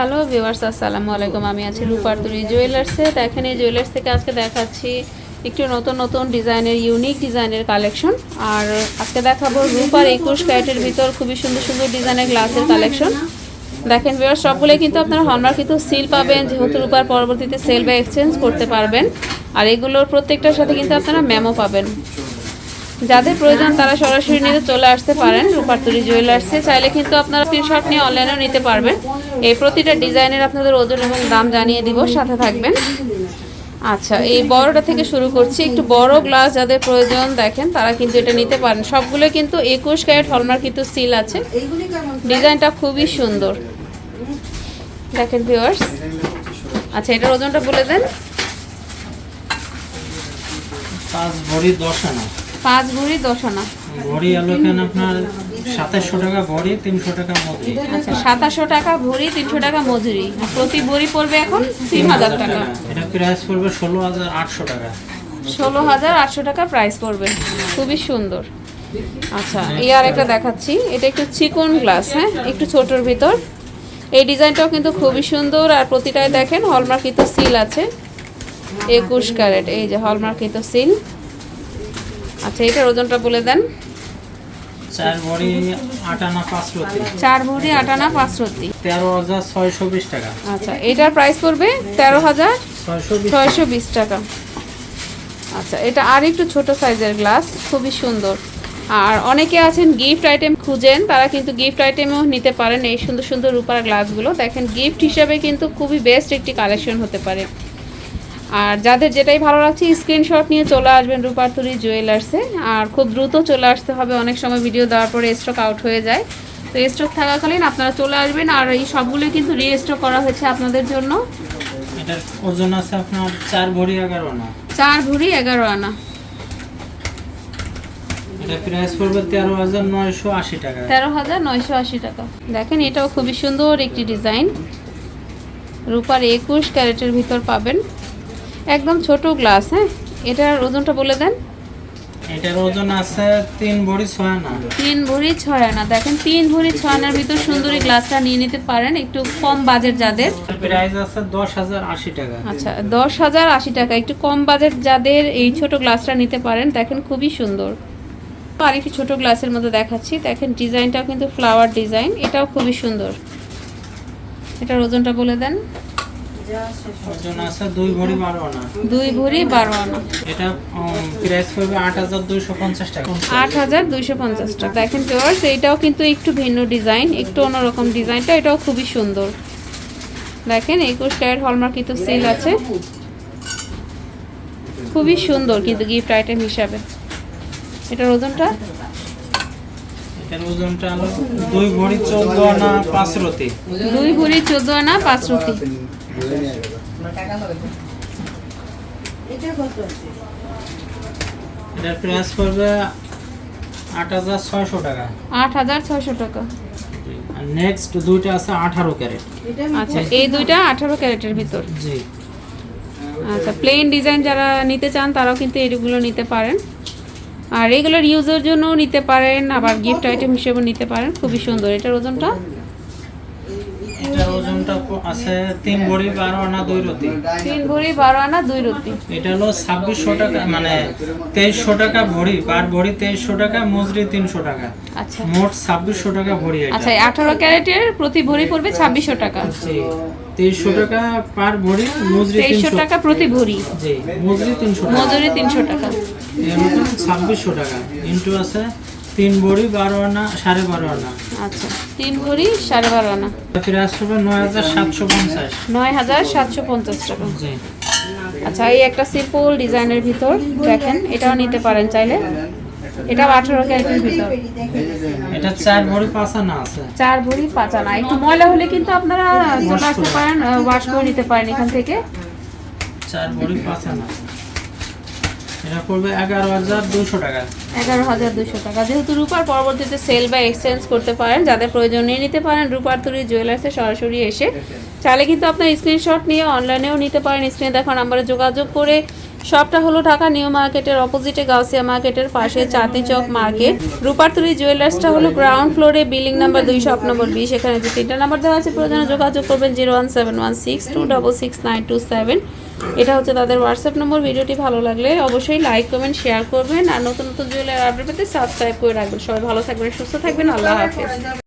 Hello viewers, আসসালামু আলাইকুম। আমি আছি রূপারতুরি জুয়েলার্সে দেখেন এই জুয়েলার্স থেকে আজকে দেখাচ্ছি একটু নতুন নতুন ডিজাইনের ইউনিক ডিজাইনের কালেকশন। আর আজকে দেখাবো রূপার একুশ ক্যারেটের ভিতর খুবই সুন্দর সুন্দর ডিজাইনের গ্লাসের কালেকশন। দেখেন ভিউয়ার্স, সবগুলোই কিন্তু আপনারা হলমার্ক কিন্তু সিল পাবেন, যেহেতু রূপার পরবর্তীতে সেল বা এক্সচেঞ্জ করতে পারবেন। আর এগুলোর প্রত্যেকটার সাথে কিন্তু আপনারা মেমো পাবেন। যাদের প্রয়োজন তারা সরাসরি নিতে চলে আসতে পারেন, রূপারতুরি জুয়েলার্সে চাইলে কিন্তু আপনারা স্ক্রিনশট নিয়ে অনলাইনেও নিতে পারবেন। এই প্রতিটা ডিজাইনের আপনাদের ওজন এবং দাম জানিয়ে দিব, সাথে থাকবেন। আচ্ছা এই বড়টা থেকে শুরু করছি। একটু বড় গ্লাস যাদের প্রয়োজন, দেখেন, তারা কিন্তু এটা নিতে পারেন। সবগুলো কিন্তু একুশ ক্যারেট হলমার্ক কিন্তু সিল আছে। ডিজাইনটা খুবই সুন্দর। দেখেন ভিওয়ার্স আচ্ছা এটার ওজনটা বলে দেন। পাঁচ ভরি দশ আনা। ভরি হলো এখানে আপনার সাতাশশো টাকা ভরি তিনশো টাকা মজুরি আচ্ছা সাতাশশো টাকা ভরি তিনশো টাকা মজুরি প্রতি ভরি পড়বে এখন তিন হাজার টাকা। এটা প্রাইস পড়বে ষোলো হাজার আটশো টাকা। ষোলো হাজার আটশো টাকা প্রাইস পড়বে। খুবই সুন্দর। আচ্ছা এই আর একটা দেখাচ্ছি। এটা একটু চিকন গ্লাস হ্যাঁ? একটু ছোটোর ভিতর। এই ডিজাইনটাও কিন্তু খুবই সুন্দর। আর প্রতিটায় দেখেন হলমার্কিত সিল আছে। একুশ ক্যারেট। এই যে হলমার্কিত সিল আচ্ছা এটার ওজনটা বলে দেন। চার ভরি আট পাঁচ রতি চার ভরি আটানা পাঁচ রত্তি তেরো হাজার ছয়শো বিশ টাকা। আচ্ছা এটার প্রাইস পড়বে তেরো হাজার ছয়শো বিশ ছয়শো বিশ টাকা। আচ্ছা এটা আর একটু ছোট সাইজের গ্লাস খুবই সুন্দর। আর অনেকে আছেন গিফট আইটেম খুঁজেন তারা কিন্তু গিফট আইটেমও নিতে পারেন এই সুন্দর সুন্দর রূপার গ্লাসগুলো দেখেন গিফট হিসাবে কিন্তু খুবই বেস্ট একটি কালেকশন হতে পারে। আর যাদের যেটাই ভালো লাগছে স্ক্রিনশট নিয়ে চলে আসবেন রূপারতুরি জুয়েলার্সে আর খুব দ্রুত চলে আসতে হবে অনেক সময় ভিডিও দেওয়ার পরে স্টক আউট হয়ে যায়। তো স্টক থাকাকালীন আপনারা চলে আসবেন আর এই সবগুলোই কিন্তু রিস্টক করা হয়েছে আপনাদের জন্য। এটার ওজন আছে আপনার চার ভরি এগারো আনা। চার ভরি এগারো আনা। দেখেন এটাও খুবই সুন্দর একটি ডিজাইন রূপার একুশ ক্যারেটের ভিতর পাবেন। একদম ছোট গ্লাস হ্যাঁ? এটার ওজনটা বলে দেন। এটার ওজন আছে তিন ভরি ছয় আনা। তিন ভরি ছয় আনা। দেখেন তিন ভরি ছয় আনার ভিতর সুন্দর এই গ্লাসটা নিয়ে নিতে পারেন একটু কম বাজেট যাদের। প্রাইস আছে দশ হাজার আশি টাকা। আচ্ছা দশ হাজার আশি টাকা। একটু কম বাজেট যাদের এই ছোট গ্লাসটা নিতে পারেন দেখেন খুবই সুন্দর। আর একটি ছোট গ্লাসের মধ্যে দেখাচ্ছি। দেখেন ডিজাইনটাও কিন্তু ফ্লাওয়ার ডিজাইন এটাও খুবই সুন্দর। এটার ওজনটা বলে দেন। দুই ভরি বারো আনা। দুই ভরি বারো আনা। এটা প্রাইস পড়বে আট হাজার দুইশো পঞ্চাশ টাকা। আট হাজার দুইশো পঞ্চাশ টাকা। দেখেন ভিউয়ার্স এইটাও কিন্তু একটু ভিন্ন ডিজাইন একটু অন্যরকম ডিজাইনটা এটাও খুবই সুন্দর। দেখেন একুশ ক্যারেট হলমার্ক কিন্তু সেল আছে। খুবই সুন্দর কিন্তু গিফট আইটেম হিসাবে। এটার ওজনটা? এটার ওজনটা হলো দুই ভরি চোদ্দ আনা পাঁচ রতি। দুই ভরি চোদ্দ আনা পাঁচ রুটি এটার প্রাইস পড়বে আট হাজার ছয়শো টাকা। আট হাজার ছয়শো টাকা। আর নেক্সট দুইটা আছে আঠারো ক্যারেট। আচ্ছা এই দুইটা আঠারো ক্যারেটের ভিতর। জি। আচ্ছা প্লেন ডিজাইন যারা নিতে চান তারাও কিন্তু এগুলো নিতে পারেন। আর রেগুলার ইউজের জন্যও নিতে পারেন আবার গিফট আইটেম হিসেবে নিতে পারেন। খুবই সুন্দর। এটার ওজনটা? এটার ওজনটা আছে ভরি বারো আনা রতি। ভরি বারো আনা দুই রুটি এটা হলো ছাব্বিশশো টাকা মানে টাকা ভরি পার ভরি টাকা মজুরি তিনশো টাকা। আচ্ছা। মোট ছাব্বিশশো টাকা ভরি এটা। আচ্ছা আঠারো ক্যারেটের প্রতি ভরি পড়বে ছাব্বিশশো টাকা। জি। তেইশশো টাকা পার ভরি মজুরি তেইশশো টাকা প্রতি ভরি। জি মজুরি তিনশো মজুরি তিনশো টাকা। ছাব্বিশশো টাকা। ইন্টু আছে তিন ভরি বারো আনা সাড়ে বারো আনা। আচ্ছা তিন ভরি সাড়ে বারো আনা। ফিরে আসতে হবে নয় হাজার সাতশো পঞ্চাশ। নয় হাজার সাতশো পঞ্চাশ টাকা। জি। আচ্ছা এই একটা সিম্পল ডিজাইনের ভিতর দেখেন এটাও নিতে পারেন চাইলে। এটাও আঠারো ক্যারেটের ভিতর। এটা চার ভরি আছে। চার ভরি একটু ময়লা হলে কিন্তু আপনারা চলে আসতে পারেন ওয়াশ করে নিতে পারেন এখান থেকে। চার ভরি এটা পড়বে এগারো হাজার দুশো টাকা। এগারো হাজার দুশো টাকা। যেহেতু রূপার পরবর্তীতে সেল বা এক্সচেঞ্জ করতে পারেন যাদের প্রয়োজন নিয়ে নিতে পারেন রূপার তুরি জুয়েলার্সে সরাসরি এসে চাইলে কিন্তু আপনার স্ক্রিনশট নিয়ে অনলাইনেও নিতে পারেন। স্ক্রিনে দেখো নাম্বারে যোগাযোগ করে শপটা হলো ঢাকা নিউ মার্কেটের অপোজিটে গাউসিয়া মার্কেটের পাশে চাঁদনি চক মার্কেট। রূপারতুরি জুয়েলার্সটা হলো গ্রাউন্ড ফ্লোরে বিল্ডিং নাম্বার দুই, শপ নম্বর বিশ। এখানে যে তিনটা নাম্বার দেওয়া আছে, প্রয়োজনে যোগাযোগ করবেন zero one seven one six two double six nine two seven. এটা হচ্ছে তাদের হোয়াটসঅ্যাপ নম্বর। ভিডিওটি ভালো লাগলে অবশ্যই লাইক, কমেন্ট, শেয়ার করবেন। আর নতুন নতুন জুয়েলারি আপডেট পেতে সাবস্ক্রাইব করে রাখবেন। সবাই ভালো থাকবেন, সুস্থ থাকবেন। আল্লাহ হাফেজ।